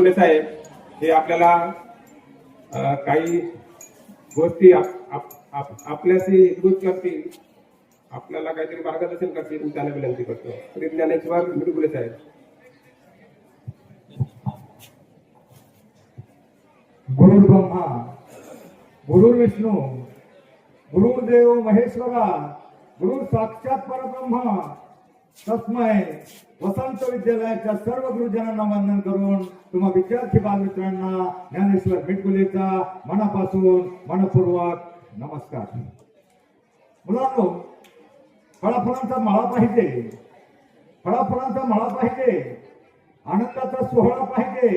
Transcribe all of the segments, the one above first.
फुले साहेब हे आपल्याला काही गोष्टी आपल्याशी एकरूप करतील. आपल्याला काहीतरी मार्गदर्शन करतील मी त्यांना विनंती करतो. श्री ज्ञानेश्वर मिडगुले साहेब. गुरुर् ब्रह्मा गुरुर्विष्णू गुरुर्देव महेश्वरा गुरु साक्षात परब्रह्मा तस्मय वसंत विद्यालयाच्या सर्व गुरुजनांना वंदन करून तुम्हा विद्यार्थी बालमित्रांना ज्ञानेश्वर मिटकुलेचा मनापासून मनपूर्वक नमस्कार. मुलांनो फळाफळांचा मळा पाहिजे. फळाफळांचा मळा पाहिजे. आनंदाचा सोहळा पाहिजे.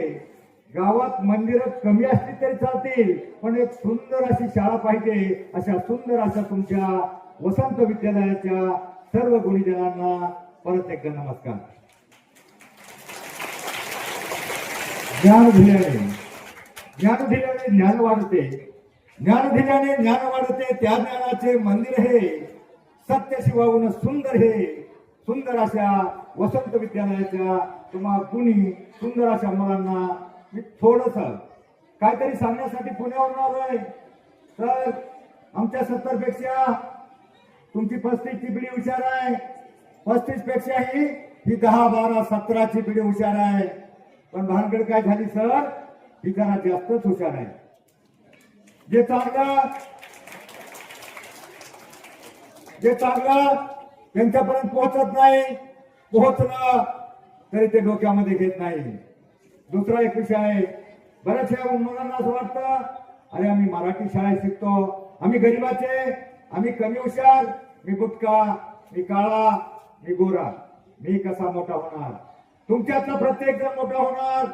गावात मंदिरं कमी असली तरी चालतील पण एक सुंदर अशी शाळा पाहिजे. अशा सुंदर अशा तुमच्या वसंत विद्यालयाच्या सर्व गुणीजनांना परत एकदा नमस्कार. ज्ञान दिल्याने ज्ञान दिल्याने ज्ञान वाढते. ज्ञान दिल्याने ज्ञान वाढते त्या ज्ञानाचे मंदिर हे सत्य शिवाहून सुंदर हे. सुंदर अशा वसंत विद्यालयाच्या तुम्हा कुणी सुंदर अशा मुलांना मी थोडस काहीतरी सांगण्यासाठी पुण्यावरून आलोय. तर आमच्या सत्तरपेक्षा तुमची पस्तीस चिबडी विचार आहे. पस्तीस पेक्षाही ही दहा बारा सतराची पिढी हुशार आहे. पण भानगड काय झाली सर? ही जरा जास्तच हुशार आहे. जे चाललं जे चाललं त्यांच्यापर्यंत पोहोचत नाही पोहोचलं तरी ते डोक्यामध्ये घेत नाही. दुसरा एक विषय आहे. बऱ्याचशा मुलांना असं वाटतं अरे आम्ही मराठी शाळेत शिकतो. आम्ही गरीबाचे आम्ही कमी हुशार मी गुटका मी काळा मी गोरा मी कसा मोठा होणार? तुमच्यातला प्रत्येक जण मोठा होणार.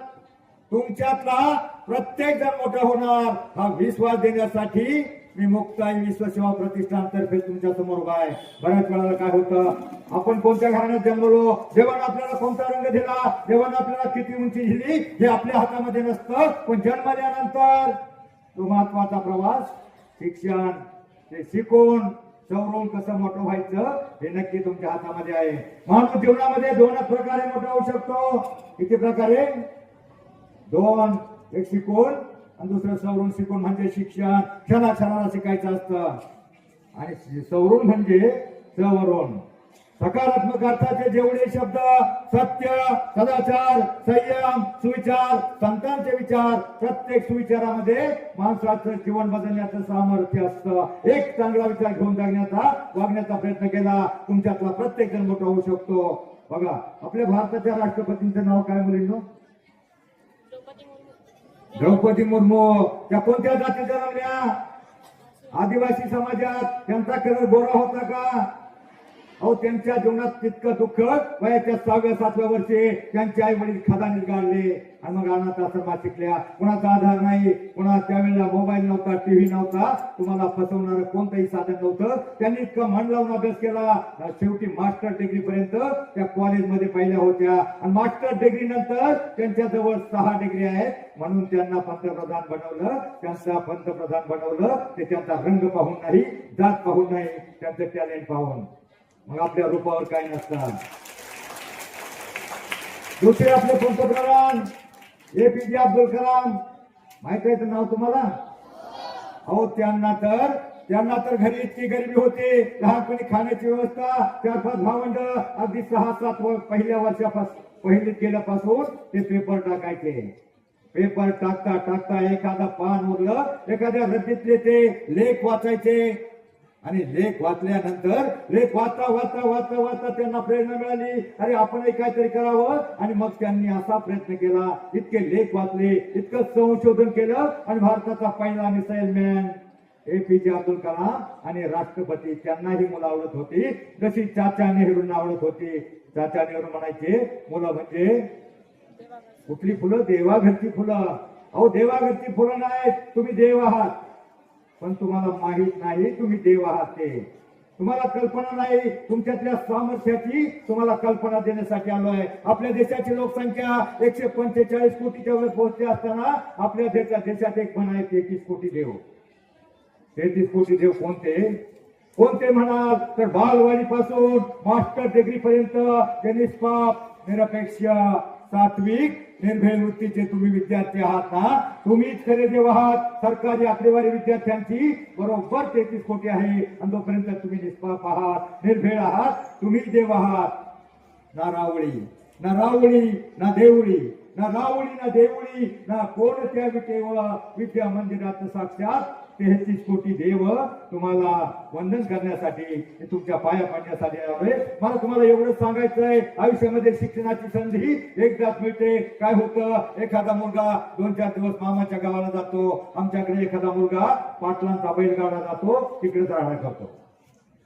तुमच्यातला प्रत्येक जण मोठा होणार. हा विश्वास देण्यासाठी मी मुक्ताई विश्वसेवा प्रतिष्ठानतर्फे तुमच्यासमोर उभा आहे. बऱ्याच वेळाला काय होतं? आपण कोणत्या घराण्यात जन्मलो? देवानं आपल्याला कोणता रंग दिला? देवानं आपल्याला किती उंची दिली हे आपल्या हातामध्ये नसतं पण जन्मल्यानंतर तो महत्त्वाचा प्रवास शिक्षण ते शिकून सवरून कसं मोठं व्हायचं हे नक्की तुमच्या हातामध्ये आहे. माणूस जीवनामध्ये दोन प्रकारे मोठा होऊ शकतो. किती प्रकारे? दोन एक शिकून आणि दुसरं सवरून शिकून म्हणजे शिक्षण. क्षणा क्षणाला शिकायचं असतं. आणि सवरून म्हणजे सवरून. सकारात्मक अर्थाचे जेवढे शब्द सत्य सदाचार संयम सुविचार संतांचे विचार प्रत्येक सुविचारामध्ये माणसाचं जीवन बदलण्याचं सामर्थ्य असतं. एक चांगला विचार घेऊन जगण्याचा वागण्याचा प्रयत्न केला तुमच्यातला प्रत्येक जण मोठा होऊ शकतो. बघा आपल्या भारताच्या राष्ट्रपतींचं नाव काय मुलींनो? द्रौपदी मुर्मू. त्या कोणत्या जातीच्या जन्मल्या आदिवासी समाजात. त्यांचा कलर गोरा होता का? अहो त्यांच्या जीवनात तितकं दुःख वयाच्या सहाव्या सातव्या वर्षी त्यांचे आई वडील खदानीत गाडले आणि मग अनाथ आश्रमा शिकल्या. कुणाचा आधार नाही कुणा त्यावेळेला मोबाईल नव्हता टीव्ही नव्हता. तुम्हाला फसवणार कोणतंही साधन नव्हतं. त्यांनी इतकं मन लावून अभ्यास केला. शेवटी मास्टर डिग्री पर्यंत त्या कॉलेजमध्ये पहिल्या होत्या. आणि मास्टर डिग्री नंतर त्यांच्या जवळ सहा डिग्री आहेत. म्हणून त्यांना पंतप्रधान बनवलं. त्यांचा पंतप्रधान बनवलं. ते त्यांचा रंग पाहून नाही जात पाहून नाही त्यांचं टॅलेंट पाहून. मग आपल्या रूपावर काय नसतात दुसरे आपले पंतप्रधान ए पी जे अब्दुल कलाम. माहीत आहे नाव तुम्हाला? अहो त्यांना तर त्यांना तर घरी इतकी गरिबी होती. लहानपणी खाण्याची व्यवस्था चार पाच भावंड अगदी सहा सात पहिल्या वर्षापासून पहिलीत गेल्यापासून ते पेपर टाकायचे. पेपर टाकता टाकता एखादा पान उरलं एखाद्या रद्दीतले ते लेख वाचायचे. आणि लेख वाचल्यानंतर लेख वाचता वाचता वाचता वाचता त्यांना प्रेरणा मिळाली. अरे आपणही काहीतरी करावं. आणि मग त्यांनी असा प्रयत्न केला. इतके लेख वाचले इतकं संशोधन केलं. आणि भारताचा पहिला मिसाईल मॅन ए पी जे अब्दुल कलाम आणि राष्ट्रपती त्यांनाही मुलं आवडत होती. जशी चाचा नेहरूंना आवडत होती. चाचा नेहरू म्हणायचे मुलं म्हणजे कुठली फुलं? देवाघरची फुलं. अहो देवाघरची फुलं नाहीत. तुम्ही देव आहात. पण तुम्हाला माहीत नाही तुम्ही देव आहात ते. तुम्हाला कल्पना नाही तुमच्यातल्या सामर्थ्याची तुम्हाला कल्पना देण्यासाठी आलो आहे. आपल्या देशाची लोकसंख्या एकशे पंचेचाळीस कोटीच्या वर पोहोचली असताना आपल्या देशात देशात एक म्हण आहे तेहतीस कोटी देव. तेहतीस कोटी देव कोणते? कोणते म्हणाल? तर बालवाडीपासून मास्टर डिग्री पर्यंत निष्पाप निरपेक्ष सात्विक निर्भय वृत्तीचे तुम्ही विद्यार्थी आहात ना तुम्हीच खरे देव आहात. सरकारी आकडेवारी विद्यार्थ्यांची बरोबर तेहतीस कोटी आहे. आणि जोपर्यंत तुम्ही निष्पाप आहात निर्भय आहात तुम्ही देव आहात. ना रावळी ना रावळी ना देवळी ना रावळी ना देवळी ना कोणत्या विटेव विद्या मंदिरात साक्षात तेहतीस कोटी देव तुम्हाला वंदन करण्यासाठी तुमच्या पाया पाडण्यासाठी आलोय. मला तुम्हाला एवढंच सांगायचंय आयुष्यामध्ये शिक्षणाची संधी एकदाच मिळते. काय होतं? एखादा मुलगा दोन चार दिवस मामाच्या गावाला जातो. आमच्याकडे एखादा मुलगा पाटलांचा बैलगाडा जातो तिकडे राहणार करतो.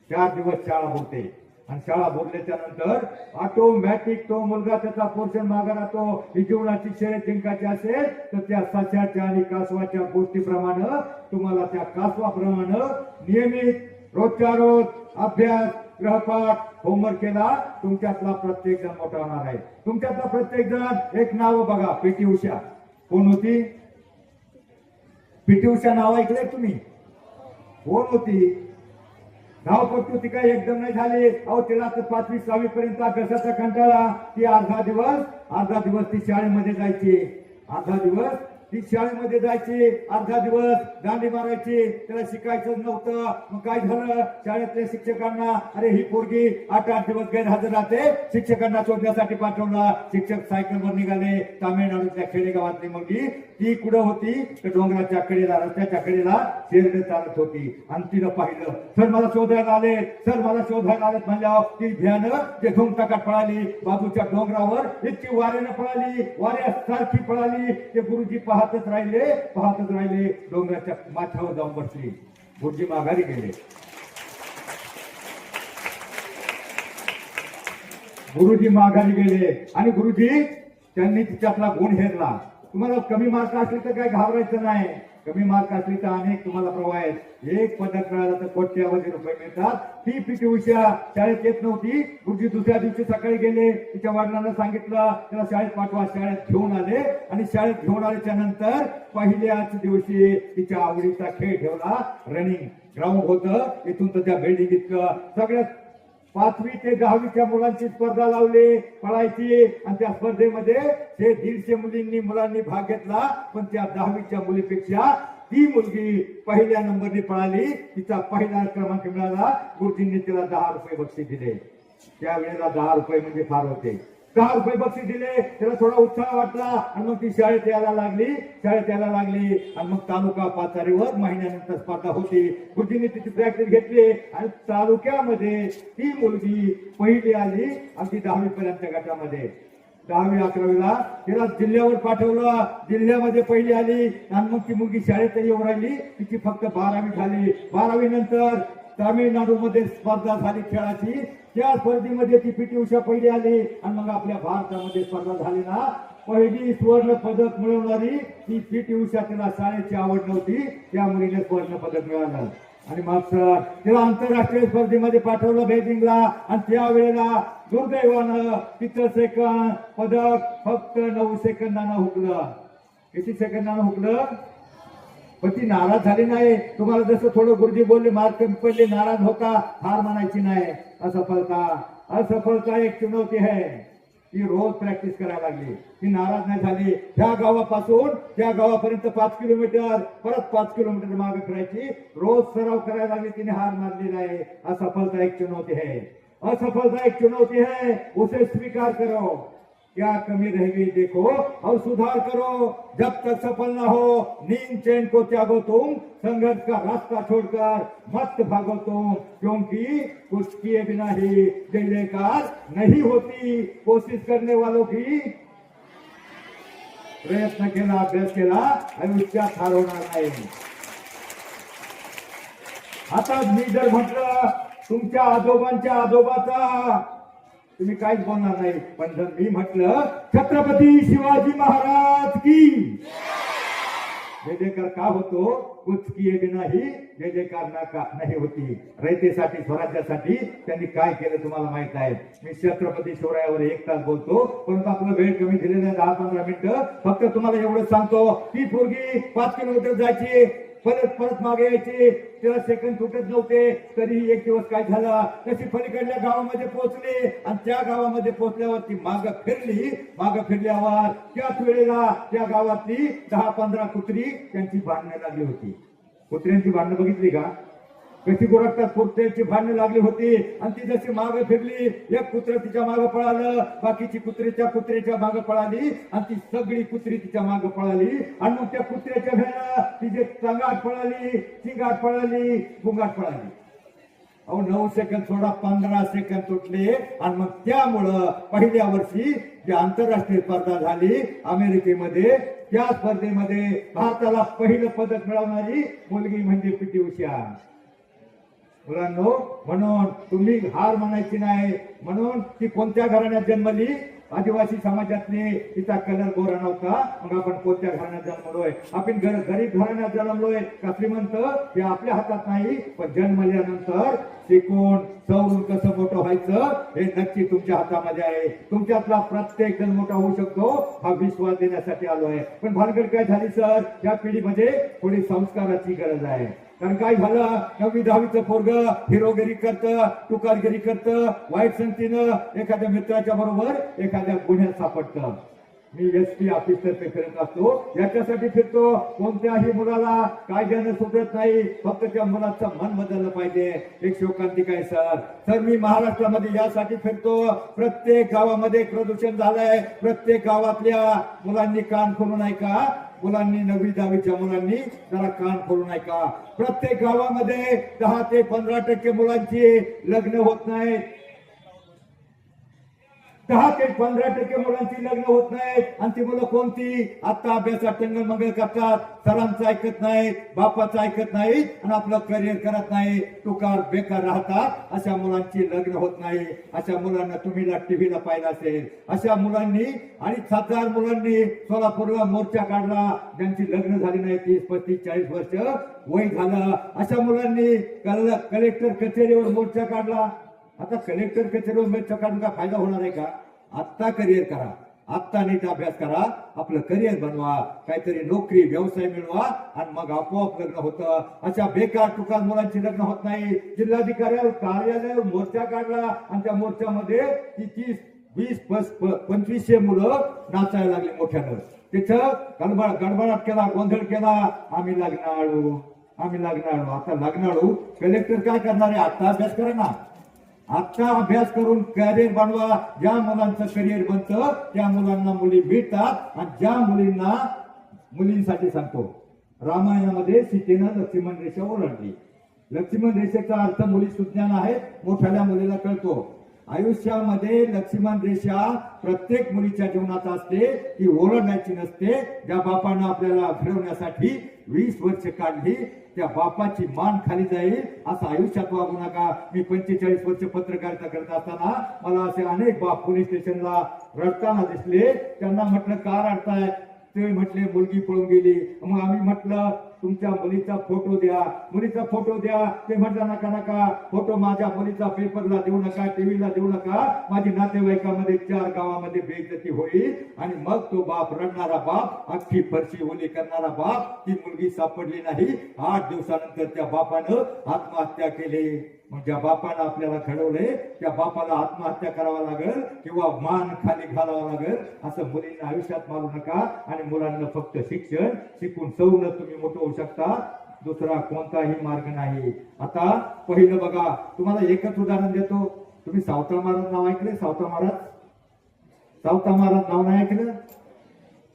चार दिवस शाळा होते. आणि शाळा भरल्याच्या नंतर ऑटोमॅटिक तो मुलगा त्याचा पोर्शन मागा राहतो. ही जीवनाची शर्यत जिंकायची असेल तर त्या साच्याच्या आणि कासवाच्या गोष्टीप्रमाणे तुम्हाला त्या कासवाप्रमाणे नियमित रोजच्या रोज अभ्यास ग्रहपाठ होमवर्क केला तुमच्यातला प्रत्येक जण मोठा होणार आहे. तुमच्यातला प्रत्येक जण एक नाव बघा पीटी उषा. कोण होती? पीटी उषा नाव ऐकलंय तुम्ही? कोण होती? धावपट्टू ती काही एकदम नाही झाली. अहो तिला तर पाचवी सहावी पर्यंत अभ्यासाचा कंटाळा. ती अर्धा दिवस अर्धा दिवस ती शाळेमध्ये जायची. अर्धा दिवस ती शाळेमध्ये जायची. अर्धा दिवस दांडी मारायची. त्याला शिकायचं नव्हतं. मग काय झालं? शाळेतल्या शिक्षकांना अरे ही पोरगी आठ आठ दिवस गैरहजर राहते. शिक्षकांना शोधण्यासाठी पाठवला. शिक्षक सायकलवर निघाले. तामिळनाडूतल्या खेडेगावातली मुलगी ती कुठं होती? तर डोंगराच्या कडेला रस्त्याच्या कडेला शेरडे चालत होती. आणि तिनं पाहिलं सर मला शोधायला आले सर मला शोधायला आलेत. म्हणल्यावर ती भ्यानं ते धुमटाकात पळाली बाजूच्या डोंगरावर इतकी वाऱ्यानं पळाली वाऱ्यासारखी पळाली. ते गुरुजी पाहतच राहिले पाहतच राहिले. डोंगराच्या माथ्यावर जाऊन बसली. गुरुजी माघारी गेले. गुरुजी माघारी गेले. आणि गुरुजी त्यांनी तिच्यातला गुण हेरला. तुम्हाला कमी मार्क असले तर काय घाबरायचं नाही. कमी मार्क असले तर अनेक तुम्हाला प्रवाह आहेत. एक पदक मिळालं तर कोट्यावधी रुपये मिळतात. ती पीटी उषा शाळेत येत नव्हती. गुरुजी दुसऱ्या दिवशी सकाळी गेले. तिच्या वडिलांना सांगितलं त्याला शाळेत पाठवा शाळेत घेऊन आले. आणि शाळेत घेऊन आल्याच्यानंतर पहिल्याच दिवशी तिच्या आवडीचा खेळ ठेवला. रनिंग ग्राउंड होतं. इथून तर त्या बिल्डिंग इतकं सगळ्यात पाचवी ते दहावीच्या मुलांची स्पर्धा लावली पळायची. आणि त्या स्पर्धेमध्ये ते दीडशे मुलींनी मुलांनी भाग घेतला. पण त्या दहावीच्या मुलीपेक्षा ती मुलगी पहिल्या नंबरने पळाली. तिचा पहिला क्रमांक मिळाला. गुरुजींनी तिला दहा रुपये बक्षीस दिले. त्यावेळेला दहा रुपये म्हणजे फार होते. दहा रुपये बक्षीस दिले? त्याला थोडा उत्साह वाटला. आणि मग ती शाळेत यायला लागली. शाळेत यायला लागली. आणि मग तालुका पातळीवर महिन्यानंतर स्पर्धा होती. गुरुजींनी तिची प्रॅक्टिस घेतली. आणि तालुक्यामध्ये ती मुलगी पहिली आली आमची दहावी पर्यंत गटामध्ये. दहावी अकरावीला तिला जिल्ह्यावर पाठवलं. जिल्ह्यामध्ये पहिली आली. आणि मग ती मुलगी शाळेत येऊन राहिली. तिची फक्त बारावी झाली. बारावी नंतर तामिळनाडूमध्ये स्पर्धा झाली खेळाची. त्या स्पर्धेमध्ये ती पीटी उषा पहिली आली आणि मग आपल्या भारतामध्ये स्पर्धा झाली ना. पहिली सुवर्ण पदक मिळवणारी ती पीटी उषा तिला शाळेची आवड नव्हती त्या मुलीने सुवर्ण पदक मिळालं. आणि मग सर तिला आंतरराष्ट्रीय स्पर्धेमध्ये पाठवलं बेजिंगला आणि त्यावेळेला दुर्दैवानं तिथं सेकंद पदक फक्त नऊ सेकंदानं हुकलं. किती सेकंदानं हुकलं? पण ती नाराज झाली नाही. तुम्हाला जसं थोडं गुरुजी बोलले मार्क कमी पडले नाराज होता हार मानायची नाही. असफलता असफलता एक चुनौती आहे. ती रोज प्रॅक्टिस करायला लागली. ती नाराज नाही झाली. ह्या गावापासून त्या गावापर्यंत पाच किलोमीटर परत पाच किलोमीटर मागे फिरायची. रोज सराव करायला लागली तिने हार मानली नाही. असफलता एक चुनौती आहे. असफलता एक चुनौती है उसे स्वीकार करो. क्या कमी रह गई देखो और सुधार करो। जब तक सफल ना हो, नींद चैन को त्यागो तुम, संघर्ष का रास्ता छोड़कर मत भागो तुम, क्योंकि कुछ किए बिना ही जय जयकार नहीं होती। कोशिश करने वालों की प्रयत्न केला अभ्यास केला आयुष्यात हार होणार नाही आता मी जर म्हटलं तुमच्या आजोबांच्या आजोबाचा तुम्ही काहीच बोलणार नाही. पण जर मी म्हटलं छत्रपती शिवाजी महाराज की? जय जयकार का होतो? कुछ किए बिना ही जय जयकार ना का नाही होती. रयतेसाठी स्वराज्यासाठी त्यांनी काय केलं तुम्हाला माहीत आहे? मी छत्रपती शिवरायावर एक तास बोलतो परंतु आपला वेळ कमी दिलेला आहे दहा पंधरा मिनिटं. फक्त तुम्हाला एवढं सांगतो ती पोरगी पाच किलोमीटर जायची. परत परत मागे यायचे. तेव्हा सेकंद तुटत नव्हते. तरीही एक दिवस काय झाला? तशी पलीकडल्या गावामध्ये पोहोचले. आणि त्या गावामध्ये पोहोचल्यावर ती माग फिरली. माग फिरल्यावर त्याच वेळेला त्या गावातली दहा पंधरा कुत्री त्यांची बांधण्यात आली होती. कुत्र्यांची बांधणं बघितली का? कशी गोरखतात कुत्र्याची भांडणं लागली होती। आणि ती जशी माग फिरली एक कुत्र तिच्या माग पळालं बाकीची कुत्रीच्या कुत्र्याच्या माग पळाली आणि ती सगळी कुत्री तिच्या माग पळाली. आणि मग त्या कुत्र्याच्या भेणं तिचे टंगाट पळाली चिंगाट पळाली गुंगाट पळाली. अहो नऊ सेकंद सोडा पंधरा सेकंद तुटले आणि मग त्यामुळं पहिल्या वर्षी जी आंतरराष्ट्रीय स्पर्धा झाली अमेरिकेमध्ये त्या स्पर्धेमध्ये भारताला पहिलं पदक मिळवणारी मुलगी म्हणजे पीटी उषा. मुलांनो म्हणून तुम्ही हार म्हणायची नाही. म्हणून ती कोणत्या घराण्यात जन्मली? आदिवासी समाजातली तिचा कलर गोरा नव्हता. मग आपण कोणत्या घराण्यात जन्मलोय? आपण घर गरीब घराण्यात जन्मलोय. का श्रीमंत? हे आपल्या हातात नाही पण जन्मल्यानंतर शिकून सवरून कसं मोठं व्हायचं हे नक्की तुमच्या हातामध्ये आहे. तुमच्यातला प्रत्येक जण मोठा होऊ शकतो हा विश्वास देण्यासाठी आलोय. पण भानगड काय झाली सर? या पिढीमध्ये थोडी संस्काराची गरज आहे. कारण काय झालं? नववी दहावीचं पोरग हिरोगिरी करतं तुकारगिरी करतं वाईट संगतीनं एखाद्या मित्राच्या बरोबर एखाद्या गुन्ह्यात सापडतं. मी एस पी ऑफिस तर्फे फिरत असतो. याच्यासाठी फिरतो. कोणत्याही मुलाला कायद्यानं सुटत नाही. फक्त त्या मुलाचं मन बदललं पाहिजे. एक शोकांतिक आहे सर. तर मी महाराष्ट्रामध्ये यासाठी फिरतो. प्रत्येक गावामध्ये प्रदूषण झालंय. प्रत्येक गावातल्या मुलांनी कान खोलून ऐका मुलांनी नववी दहावीच्या मुलांनी जरा कान खोलून ऐका प्रत्येक गावामध्ये दहा ते पंधरा टक्के मुलांची लग्न होत नाहीत. दहा ते पंधरा टक्के मुलांची लग्न होत नाहीत आणि ती मुलं कोणती? आता अभ्यासात टंगल मंगल करतात. सरांचं ऐकत नाही बापाचं ऐकत नाही आणि आपलं करिअर करत नाही. तुकार बेकार राहतात. अशा मुलांची लग्न होत नाही. अशा मुलांना तुम्ही टीव्हीला पाहिलं असेल. अशा मुलांनी आणि हजार मुलांनी सोलापूरला मोर्चा काढला. ज्यांची लग्न झाली नाही तीस पस्तीस चाळीस वर्ष वय झालं. अशा मुलांनी कल- कलेक्टर कचेरीवर मोर्चा काढला. आता कलेक्टर कचेरीवर काढून फायदा होणार आहे का? आत्ता करिअर करा. आत्ता नीट अभ्यास करा. आपलं करिअर बनवा. काहीतरी नोकरी व्यवसाय मिळवा आणि मग आपोआप लग्न होतं. अशा बेकार टुकार मुलांची लग्न होत नाही. जिल्हाधिकाऱ्यावर कार्यालय मोर्चा काढला आणि त्या मोर्चामध्ये ती तीस वीस पस प- पंचवीसशे मुलं नाचायला लागली मोठ्यानं. तिथं गडबड गडबडाट केला गोंधळ केला. आम्ही लग्नाळू आम्ही लग्नाळू. आता लग्नाळू कलेक्टर काय करणार आहे? आता अभ्यास करा ना. आजचा अभ्यास करून कॅरियर बनवा. ज्या मुलांचं करिअर बनतं त्या मुलांना मुली भेटतात. आणि ज्या मुलींना मुलींसाठी सांगतो रामायणामध्ये सीतेनं लक्ष्मण रेषा ओलांडली. लक्ष्मण रेषेचा अर्थ मुली सुज्ञान आहे मोठ्याला मुलीला कळतो. आयुष्यामध्ये लक्ष्मण रेषा प्रत्येक मुलीच्या जीवनात असते ती ओरडण्याची नसते. ज्या बापांना आपल्याला घडवण्यासाठी वीस वर्ष काढली त्या बापाची मान खाली जाईल असं आयुष्यात वागू नका. मी पंचेचाळीस वर्ष पत्रकारिता करत असताना मला असे अनेक बाप पोलीस स्टेशनला रडताना दिसले. त्यांना म्हटलं का रडताय? ते म्हटले मुलगी पळून गेली. मग आम्ही म्हटलं तुमच्या मुलीचा फोटो द्या. मुलीचा फोटो द्या. ते म्हटलं नका नका. फोटो माझ्या मुलीचा पेपरला देऊ नका टीव्हीला देऊ नका. माझी नातेवाईकामध्ये चार गावामध्ये बेइज्जती होईल आणि मग तो बाप रडणारा बाप अख्खी फरशी ओली करणारा बाप ती मुलगी सापडली नाही. आठ दिवसानंतर त्या बापानं आत्महत्या केली. मग ज्या बापानं आपल्याला घडवलंय त्या बापाला आत्महत्या करावा लागेल किंवा मान खाली घालावा लागेल. असं मुलींना आयुष्यात मारू नका आणि मुलांना फक्त शिक्षण शिकून सवलं तुम्ही मोठं होऊ शकता. दुसरा कोणताही मार्ग नाही. आता पहिलं बघा तुम्हाला एकच उदाहरण देतो. तुम्ही सावता महाराज नाव ऐकले सावता महाराज? सावता महाराज नाव नाही ऐकलं?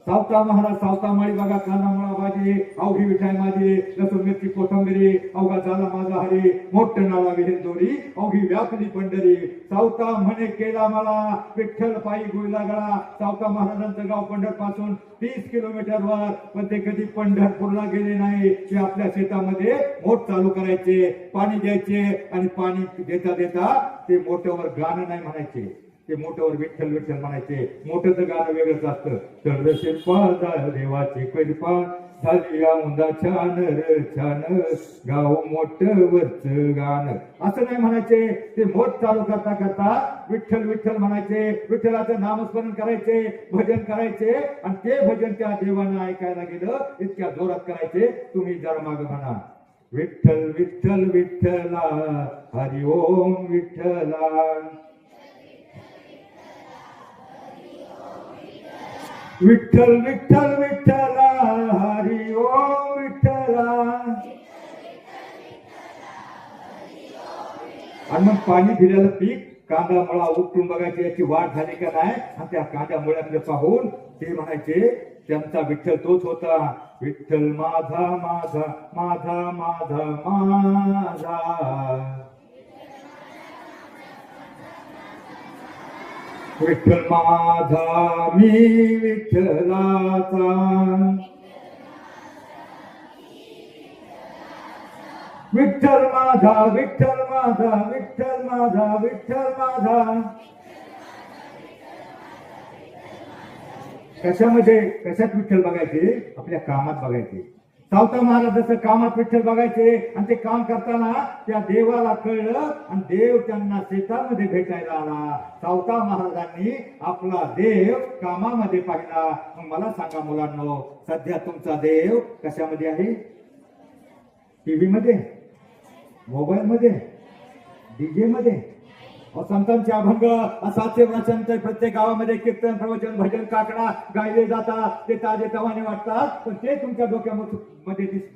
सावता महाराज सावता माळी बघा काना मुळा भाजी अवघी विठाई माझी लसूण मिरची कोथंबिरी अवघा झाला माझा हरी मोठं नावा विहीर दोरी अवघी व्यापली पंढरी. सावता म्हणे केला मला विठ्ठल पायी गुळला गळा सावता महाराजांचं गाव पंढरपासून तीस किलोमीटर वर पण ते कधी पंढरपूरला गेले नाही. ते आपल्या शेतामध्ये मोठ चालू करायचे पाणी द्यायचे आणि पाणी देता देता ते मोठ्यावर गाणं नाही म्हणायचे. ते मोठ्यावर विठ्ठल विठ्ठल म्हणायचे. मोठ्याचं गाणं वेगळंच असतं. चंद्रशिल्पा देवाचे कृपा झाली औंदा छान र छान. गाव मोठ वरच गाण. असं नाही म्हणायचे. ते मोठ चालू करता करता विठ्ठल विठ्ठल म्हणायचे. विठ्ठलाचं नामस्मरण करायचे भजन करायचे. आणि ते भजन त्या देवानं ऐकायला गेलं. इतक्या जोरात करायचे. तुम्ही जरा माग म्हणा. विठ्ठल विठ्ठल विठ्ठला. हरि ओम विठ्ठला. विठ्ठल विठ्ठल विठ्ठला हरी ओम विठ्ठला. आणि मग पाणी दिलेलं पीक कांदा मुळा उपटून बघायची याची वाढ झाली का नाही? आणि त्या कांद्या मुळ्याकडे पाहून ते म्हणायचे त्यांचा विठ्ठल तोच होता. विठ्ठल माझा माझा माझा माझा माझा. विठ्ठल माझा मी विठ्ठलाचा विठ्ठल माझा विठ्ठल माझा विठ्ठल माझा विठ्ठल माझा. कशामध्ये कशात विठ्ठल बघायचे? आपल्या कामात बघायचे. सावता महाराज जसं कामात विठ्ठल बघायचे आणि ते काम करताना त्या देवाला कळलं आणि देव त्यांना शेतामध्ये भेटायला आला. सावता महाराजांनी आपला देव कामामध्ये पाहिला. मग मला सांगा मुलांनो सध्या तुमचा देव कशामध्ये आहे? टीव्ही मध्ये मोबाईल मध्ये डीजे मध्ये संतांचे अभंग असाचे वचन ते प्रत्येक गावामध्ये कीर्तन प्रवचन भजन काकडा गायले जातात ते ताजे तवाने वाटतात पण ते तुमच्या डोक्यामध्ये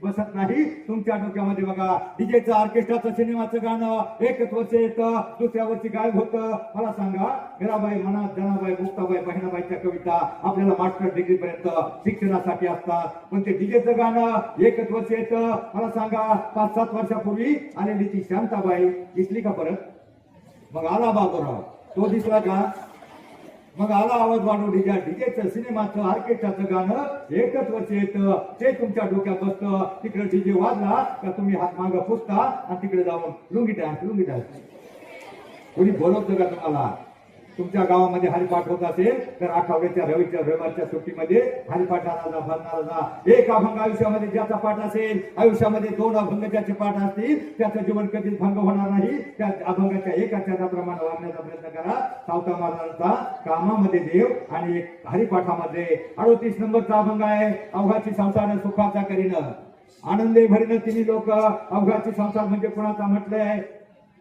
बसत नाही. तुमच्या डोक्यामध्ये बघा डीजेचं ऑर्केस्ट्राचं सिनेमाचं गाणं एकच वर्ष येतं दुसऱ्या वर्षी गायब होतं. मला सांगा मीराबाई म्हणा जनाबाई मुक्ताबाई बहिणाबाईच्या कविता आपल्याला मास्टर डिग्री पर्यंत शिक्षणासाठी असतात. पण ते डीजेचं गाणं एकच वर्ष येतं. मला सांगा पाच सात वर्षापूर्वी आलेली ती शांताबाई दिसली का परत? मग आला बाबूराव. तो दिसला का? मग आला आवाज वाढवडीच्या डीजेचं सिनेमाचं ऑर्केस्ट्राचं गाणं. एकच वर्ष येतं. ते तुमच्या डोक्यात बसतं. तिकडे डीजे वाजला का तुम्ही हात मागं पुसता आणि तिकडे जाऊन लुंगी डान्स लुंगी डान्स कोणी बोलवतं का तुम्हाला? तुमच्या गावामध्ये हरिपाठ होत असेल तर आठवड्याच्या रविच्या रविवारच्या सुट्टीमध्ये हरिपाठाला जा भरणारा जा एक अभंग आयुष्यामध्ये ज्याचा पाठ असेल आयुष्यामध्ये दोन अभंग ज्याचे पाठ असतील त्याचं जीवन कधीच भंग होणार नाही. त्या अभंगाच्या एका प्रमाण वागण्याचा प्रयत्न करा. सावता महाराजांचा कामामध्ये देव आणि एक हरिपाठामध्ये अडोतीस नंबरचा अभंग आहे अवघाची संसार सुखाचा करीन. आनंदे भरीन तिन्ही लोक. अवघाची संसार म्हणजे कोणाचा म्हटलंय?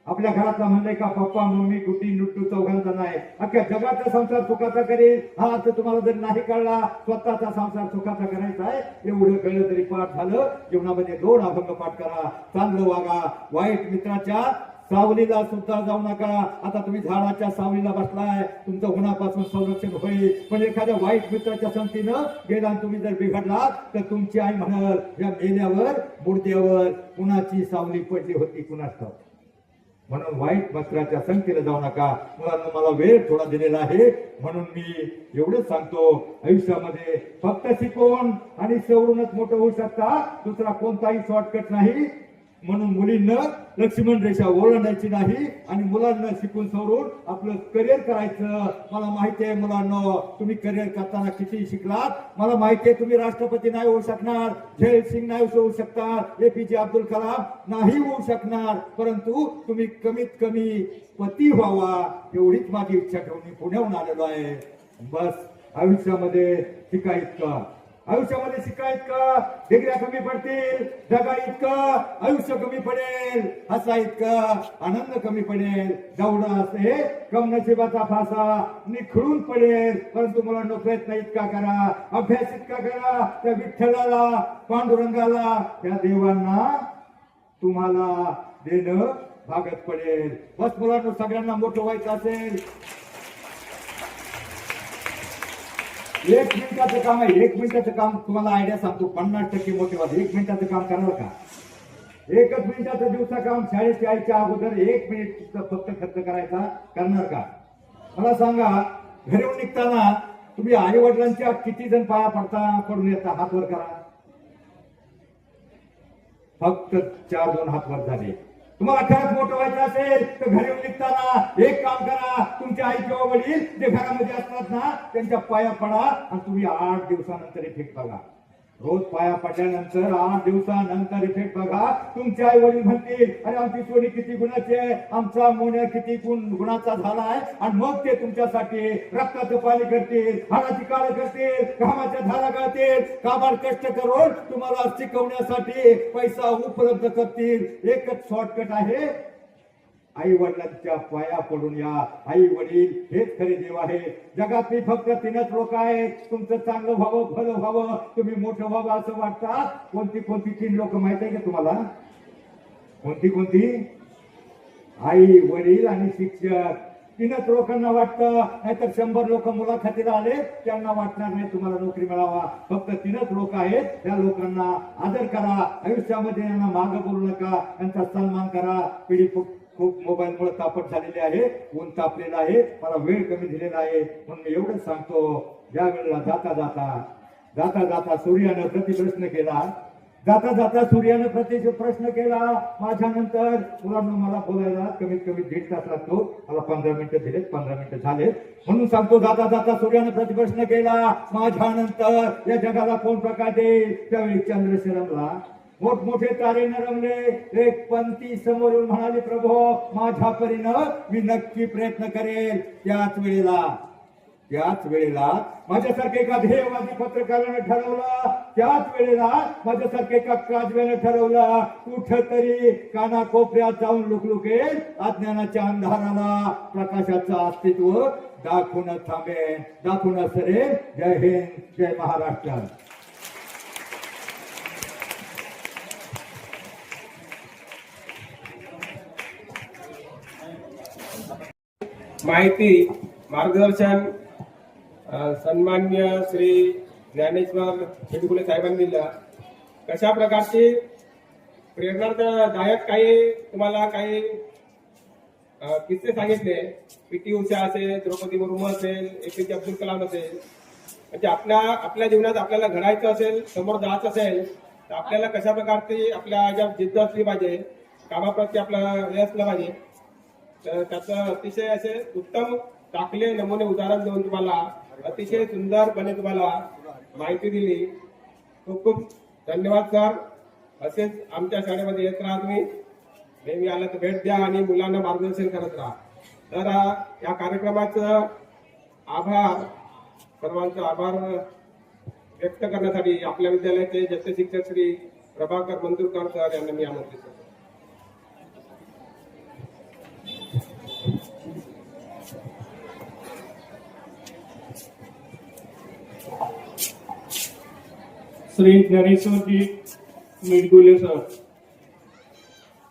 आपल्या घरातला म्हणलंय का पप्पा मम्मी कुटी नुट्टू चौघांचा नाही. अख्ख्या जगाचा संसार सुखाचा करेल. हा अर्थ तुम्हाला जर नाही कळला स्वतःचा संसार सुखाचा करायचा आहे. एवढं कळलं तरी पाठ झालं. जीवनामध्ये दोन अभंग पाठ करा. चांगलं वागा. वाईट मित्राच्या सावलीला सुद्धा जाऊ नका. आता तुम्ही झाडाच्या सावलीला बसलाय. तुमचं उन्हापासून संरक्षण होईल. पण एखाद्या वाईट मित्राच्या संगतीनं गेला आणि तुम्ही जर बिघडलात तर तुमची आई म्हणाल या मेल्यावर मुर्द्यावर कुणाची सावली पडली होती कुणाच म्हणून वाईट वस्त्राच्या संख्येला जाऊ नका. मुलांना मला वेळ थोडा दिलेला आहे. म्हणून मी एवढंच सांगतो आयुष्यामध्ये फक्त शिकवून आणि सवरूनच मोठं होऊ शकता. दुसरा कोणताही शॉर्टकट नाही. म्हणून मुलींना लक्ष्मण रेषा ओलांडायची नाही आणि मुलांना शिकून सवरून आपलं करिअर करायचं. मला माहिती आहे मुलांना तुम्ही करिअर करताना किती शिकलात मला माहिती आहे तुम्ही राष्ट्रपती नाही होऊ शकणार जय सिंग नाही होऊ शकणार एपीजे अब्दुल कलाम नाही होऊ शकणार. परंतु तुम्ही कमीत कमी पती व्हावा एवढीच माझी इच्छा ठेवून मी पुण्याहून आलेलो आहे. बस आयुष्यामध्ये शिका इतका. आयुष्यामध्ये शिका इतकं डिग्र्या कमी पडतील जगा इतकं आयुष्य कमी पडेल हसा इतका आनंद कमी पडेल. दौडा असे कम नशिबाचा फासा निखळून पडेल. परंतु मुलांना प्रयत्न इतका करा अभ्यास इतका करा त्या विठ्ठलाला पांडुरंगाला त्या देवांना तुम्हाला देणं भागत पडेल. बस मुलांना सगळ्यांना मोठं व्हायचं असेल. एक मिनिटाचं काम आहे एक मिनिटाचं काम तुम्हाला आयडिया सांगतो. पन्नास टक्के मोठे एक मिनिटाचं काम करणार का. एकच मिनिटाचं दिवसा काम शाळेत यायच्या अगोदर एक मिनिट फक्त खर्च करायचा करणार का? मला सांगा घरी निघताना तुम्ही आई वडिलांच्या किती जण पाया पडता पडून येता? हातवर करा. फक्त चार दोन हातवर झाले. तुम्हाला खरंच मोठं व्हायचं असेल तर घरी निघताना एक काम करा. तुमच्या आई किंवा वडील जे घरामध्ये असतात ना त्यांच्या पाया पडा आणि तुम्ही आठ दिवसानंतर इफेक्ट बघा. रोज पाया पडल्यानंतर आठ दिवसानंतर इफेक्ट बघा तुमचे आई वडील म्हणतील अरे आमची सोनी किती गुणाची आहे? आमचा मोन्या किती गुण गुणाचा झाला आहे आणि मग ते तुमच्यासाठी रक्ताचं पाणी करतील हाडाची काळ करतील घामाच्या धारा गाळतील. काबाड कष्ट करून तुम्हाला शिकवण्यासाठी पैसा उपलब्ध करतील. एकच शॉर्टकट आहे आई वडिलांच्या पाया पडून या. आई वडील हेच खरे देव आहे. जगातली फक्त तीनच लोक आहेत. तुमचं चांगलं व्हावं भलं व्हावं. तुम्ही मोठं व्हावं असं वाटतात. कोणती कोणती तीन लोक माहीत आहे का तुम्हाला? कोणती कोणती? आई वडील आणि शिक्षक. तीनच लोकांना वाटतं. नाहीतर शंभर लोक मुलाखतीला आले त्यांना वाटणार नाही तुम्हाला नोकरी मिळावा. फक्त तीनच लोक आहेत. त्या लोकांना आदर करा. आयुष्यामध्ये यांना मागं बोलू नका. यांचा सन्मान करा. पिढी खूप मोबाईल मुळे तापट झालेली आहे. ऊन तापलेलं आहे. मला वेळ कमी दिलेला आहे. म्हणून मी एवढंच सांगतो. ज्या वेळेला जाता जाता जाता जाता सूर्यानं प्रतिप्रश्न केला. जाता जाता सूर्यानं प्रति प्रश्न केला माझ्यानंतर मुलांना मला बोलायला कमीत कमी दीड तास लागतो. मला पंधरा मिनिटं दिलेत पंधरा मिनिटं झाले म्हणून सांगतो जाता जाता सूर्यानं प्रतिप्रश्न केला माझ्यानंतर. या जगाला कोण प्रकाश देईल? त्यावेळी चंद्रशरमला मोठमोठे तारे नरमले. एक पंथी समोर म्हणाले प्रभो माझ्या परीनं मी नक्की प्रयत्न करेल. त्याच वेळेला त्याच वेळेला माझ्यासारखे एका ध्येयवादी पत्रकारानं ठरवलं. त्याच वेळेला माझ्यासारखे एका काजव्यानं ठरवलं. कुठतरी कानाकोपऱ्यात जाऊन लुकलुकेल अज्ञानाच्या अंधाराला प्रकाशाचं अस्तित्व दाखवून थांबेल दाखवून सरेल जय हिंद जय महाराष्ट्र. माहिती मार्गदर्शन सन्मान्य श्री ज्ञानेश्वर खेडकुले साहेबांनी दिलं कशा प्रकारची प्रेरणादायक काही तुम्हाला काही किस्से सांगितले? पी टी उषा असेल द्रौपदी मुर्मू असेल ए पी जे अब्दुल कलाम असेल. म्हणजे आपल्या आपल्या जीवनात आपल्याला घडायचं असेल समोर जायचं असेल तर आपल्याला कशा प्रकारची आपल्या ज्या जिद्द असली पाहिजे? कामाप्रती आपला हे असलं पाहिजे? तर त्याचं अतिशय असे उत्तम टाकले नमुने उदाहरण देऊन तुम्हाला अतिशय सुंदरपणे तुम्हाला माहिती दिली. खूप खूप धन्यवाद सर. असेच आमच्या शाळेमध्ये येत राहा तुम्ही. नेहमी आलं तर भेट द्या आणि मुलांना मार्गदर्शन करत राहा. तर या कार्यक्रमाचं आभार सर्वांचा आभार व्यक्त करण्यासाठी आपल्या विद्यालयाचे ज्येष्ठ शिक्षक श्री प्रभाकर मंजूरकर सर यांना मी आमंत्रित करतो. श्री ज्ञानेश्वरजी मिडगुले सर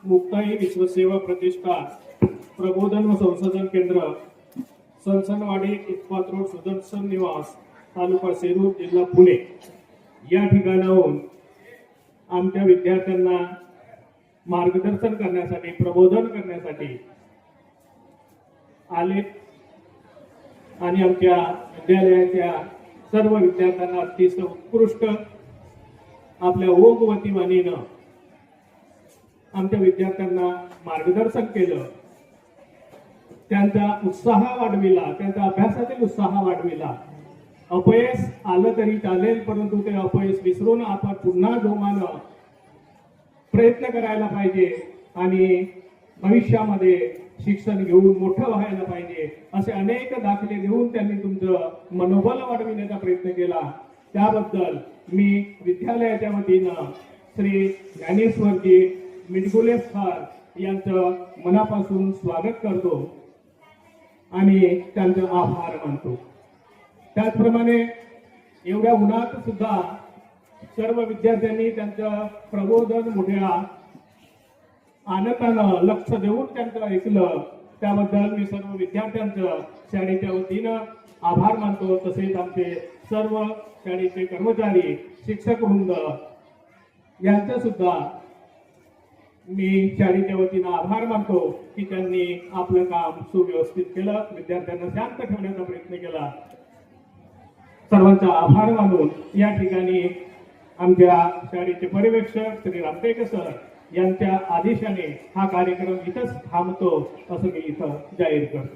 मुक्ताई विश्वसेवा प्रतिष्ठान प्रबोधन व संशोधन केंद्र सनसनवाडी इतपात रोड सुदर्शन निवास तालुका सेलू जिल्हा पुणे. या ठिकाणाहून आमच्या विद्यार्थ्यांना मार्गदर्शन करण्यासाठी प्रबोधन करण्यासाठी आले आणि आमच्या विद्यालयाच्या सर्व विद्यार्थ्यांना अतिशय उत्कृष्ट आपल्या ओमवती वाणीनं आमच्या विद्यार्थ्यांना मार्गदर्शन केलं. त्यांचा उत्साह वाढविला त्यांचा अभ्यासातील उत्साह वाढविला. अपयश आलं तरी चालेल परंतु ते अपयश विसरून आपण पुन्हा जोमानं प्रयत्न करायला पाहिजे आणि भविष्यामध्ये शिक्षण घेऊन मोठं व्हायला पाहिजे असे अनेक दाखले देऊन त्यांनी तुमचं मनोबल वाढविण्याचा प्रयत्न केला. त्याबद्दल मी विद्यालयाच्या वतीनं श्री ज्ञानेश्वरजी मिडगुले सर यांचं मनापासून स्वागत करतो आणि त्यांचं आभार मानतो. त्याचप्रमाणे एवढ्या उन्हात सुद्धा सर्व विद्यार्थ्यांनी त्यांचं प्रबोधन मोठ्या आनंदानं लक्ष देऊन त्यांचं ऐकलं. त्याबद्दल मी सर्व विद्यार्थ्यांचं शाळेच्या वतीनं आभार मानतो. तसेच आमचे सर्व शाळेचे कर्मचारी शिक्षक वृंद यांचं सुद्धा मी शाळेच्या वतीनं आभार मानतो की त्यांनी आपलं काम सुव्यवस्थित केलं विद्यार्थ्यांना शांत ठेवण्याचा प्रयत्न केला. सर्वांचा आभार मानून या ठिकाणी आमच्या शाळेचे पर्यवेक्षक श्री रामटेके सर यांच्या आदेशाने हा कार्यक्रम इथंच थांबतो असं मी इथं जाहीर करतो.